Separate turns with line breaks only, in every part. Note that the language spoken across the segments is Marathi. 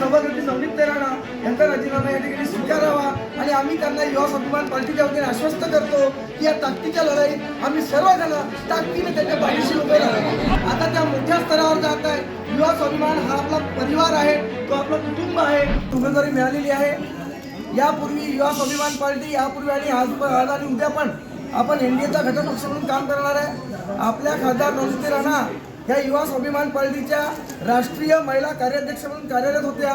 सभागृती संदीप तेराणा यांचा राजीनामा या ठिकाणी स्वीकारावा आणि आम्ही त्यांना युवा स्वाभिमान पार्टीच्या वतीने आश्वस्त करतो की या ताकदीच्या लढाईत आम्ही सर्वजण ताकदीने त्यांच्या पाठीशी उभे राहतो आता त्या मोठ्या स्तरावर जात आहे. युवा स्वाभिमान हा आपला परिवार आहे. तो आपलं कुटुंब आहे. उमेदवारी मिळालेली आहे. यापूर्वी युवा स्वाभिमान पार्टी यापूर्वी आणि आज आज आणि उद्या पण आपण एनडीएचा घटक पक्ष म्हणून काम करणार आहे. आपल्या खासदार नवनीत राणा या युवा स्वाभिमान पार्टीच्या राष्ट्रीय महिला कार्याध्यक्ष म्हणून कार्यरत होत्या.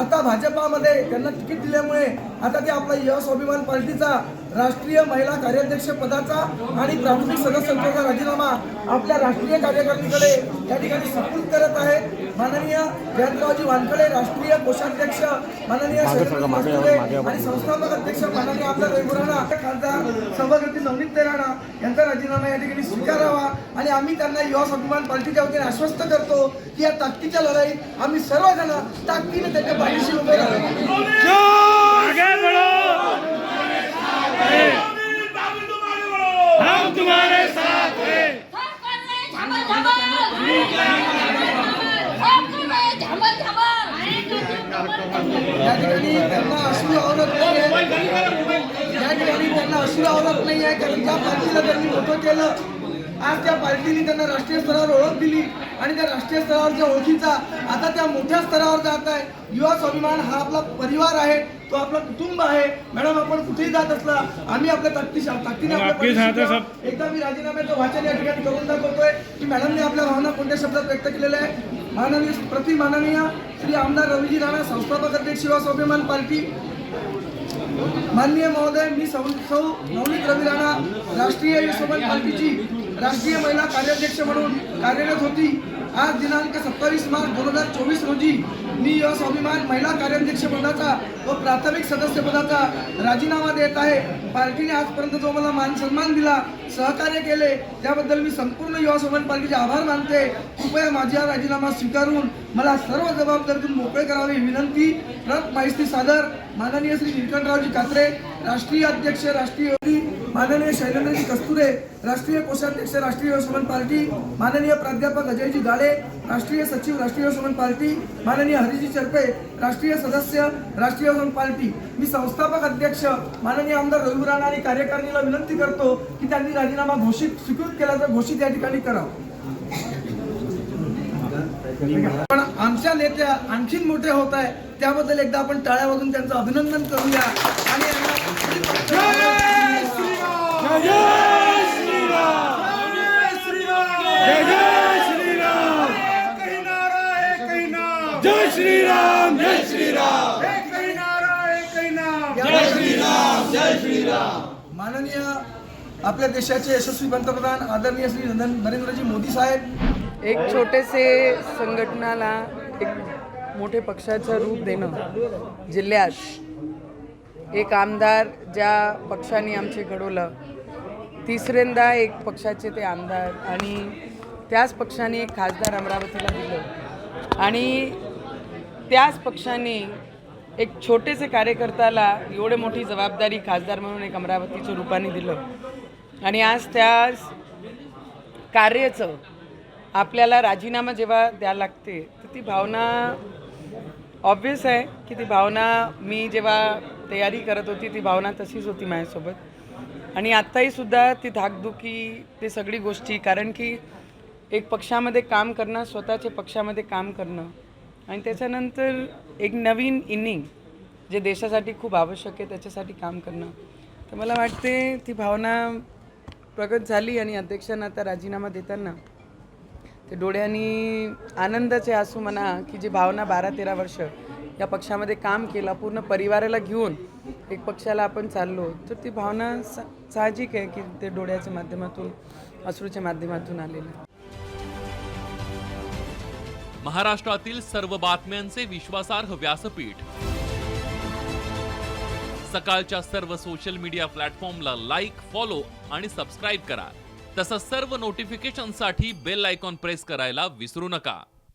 आता भाजपामध्ये त्यांना तिकीट दिल्यामुळे आता ते आपला युवा स्वाभिमान पार्टीचा राष्ट्रीय महिला कार्याध्यक्ष पदाचा आणि प्राथमिक सदस्यत्वाचा राजीनामा आपल्या राष्ट्रीय कार्यकारिणीकडे या ठिकाणी सुपूर्द करत आहेत. माननीय जयंतरावजी वानखडे राष्ट्रीय कोषाध्यक्ष माननीय आणि संस्थापक अध्यक्ष माननीय आमदार रविपुराणा खासदार सभापती नवनीत राणा यांचा या ठिकाणी स्वीकारावा आणि आम्ही त्यांना युवा स्वाभिमान पार्टीच्या वतीने आश्वस्त करतो की या ताकदीच्या लढाईत आम्ही सर्वजण ताकदीने त्याच्या पाठीशी उभे राहू.
आगे बढ़ो हम तुम्हारे साथ हैं।
या ठिकाणी त्यांना अश्रू आवडत अश्रू आवडत नाही आहे. कारण ज्या पार्टीला त्यांनी मोठं केलं आज त्या पार्टीने त्यांना राष्ट्रीय स्तरावर ओळख दिली आणि त्या राष्ट्रीय स्तरावरच्या ओळखीचा आता त्या मोठ्या स्तरावर जात आहे. युवा स्वाभिमान हा आपला परिवार आहे तो आपला कुटुंब आहे. मॅडम आपण कुठेही जात असला आम्ही आपल्या ताकदी ताकदीने
है.
एकदा मी राजीनाम्याचं वाचन या ठिकाणी करून दाखवतोय की मॅडमने आपल्या भावना कोणत्या शब्दात व्यक्त केलेल्या आहे माननीय प्रति माननीय श्री आमदार रवीजी राणा संस्थापक अध्यक्ष युवा स्वाभिमान पार्टी. माननीय महोदय मी सौ सौ नवनीत रवी राणा राष्ट्रीय यशोमत पार्टीची राष्ट्रीय महिला कार्याध्यक्ष म्हणून कार्यरत होती. आज दिनांक सत्तावीस मार्च दोन हजार चोवीस रोजी मी या स्वाभिमान महिला कार्याध्यक्ष पदाचा व प्राथमिक सदस्य पदाचा राजीनामा देत आहे. पार्टीने आजपर्यंत जो मला मान सन्मान दिला सहकार्य केले त्याबद्दल मी संपूर्ण युवा स्वाभिमान पार्टीचे आभार मानते. कृपया माझा राजीनामा स्वीकारून मला सर्व जबाबदारीतून मोकळे करावे विनंती. प्रत माहिती सादर. माननीय श्री निलकंठरावजी कात्रे राष्ट्रीय अध्यक्ष राष्ट्रीय माननीय शैलेंद्रजी कस्तुरे राष्ट्रीय कोषाध्यक्ष राष्ट्रीय युवसमन पार्टी माननीय प्राध्यापक अजयजी गाडे राष्ट्रीय सचिव राष्ट्रीय युवसमन पार्टी माननीय हरिजी चरपे राष्ट्रीय सदस्य राष्ट्रीय युवसमन पार्टी. मी संस्थापक अध्यक्ष माननीय आमदार रघुराणा आणि कार्यकारिणीला विनंती करतो की त्यांनी राजीनामा घोषित स्वीकृत केला तर घोषित या ठिकाणी करावं. पण आमच्या नेत्या आणखीन मोठे होत आहे त्याबद्दल एकदा आपण टाळ्या वाजून त्यांचं अभिनंदन करूया. आणि यांना
जय जय श्री राम जय श्री राम जय श्री राम
माननीय आपल्या देशाचे यशस्वी पंतप्रधान आदरणीय श्री नरेंद्रजी मोदी साहेब.
एक छोटेसे संघटनाला एक मोठे पक्षाचं रूप देणं जिल्ह्यात एक आमदार ज्या पक्षाने आमचे घडवलं तिसऱ्यांदा एक पक्षाचे ते आमदार आणि त्याच पक्षाने एक खासदार अमरावतीला दिलं. आणि त्याच पक्षाने एक छोटेसे कार्यकर्त्याला एवढे मोठी जबाबदारी खासदार म्हणून एक अमरावतीच्या रूपाने दिलं. आणि आज त्या कार्याचं आपल्याला राजीनामा जेव्हा द्यायला लागते तर ती भावना ऑब्वियस आहे की ती भावना मी जेव्हा तयारी करत होती ती भावना तशीच होती माझ्यासोबत. आणि आत्ताही सुद्धा ती धाकधुकी ते सगळी गोष्टी कारण की एक पक्षामध्ये काम करणं स्वतःच्या पक्षामध्ये काम करणं आणि त्याच्यानंतर एक नवीन इनिंग जे देशासाठी खूप आवश्यक आहे त्याच्यासाठी काम करणं. तर मला वाटते ती भावना प्रगत झाली आणि अध्यक्षांना आता राजीनामा देताना ते डोळ्यांनी आनंदाचे आसू म्हणा की जी भावना बारा तेरा वर्ष या पक्षामध्ये काम केलं पूर्ण परिवाराला घेऊन एक पक्षाला आपण चाललो. तर ती भावना सा साहजिक आहे की ते डोळ्याच्या माध्यमातून अश्रूच्या माध्यमातून आलेलं.
महाराष्ट्रातील सर्व बातम्यांचे विश्वासार्ह व्यासपीठ. सकाळच्या सर्व सोशल मीडिया प्लॅटफॉर्मला लाईक फॉलो आणि सबस्क्राईब करा. तसंच सर्व नोटिफिकेशनसाठी बेल आयकॉन प्रेस करायला विसरू नका.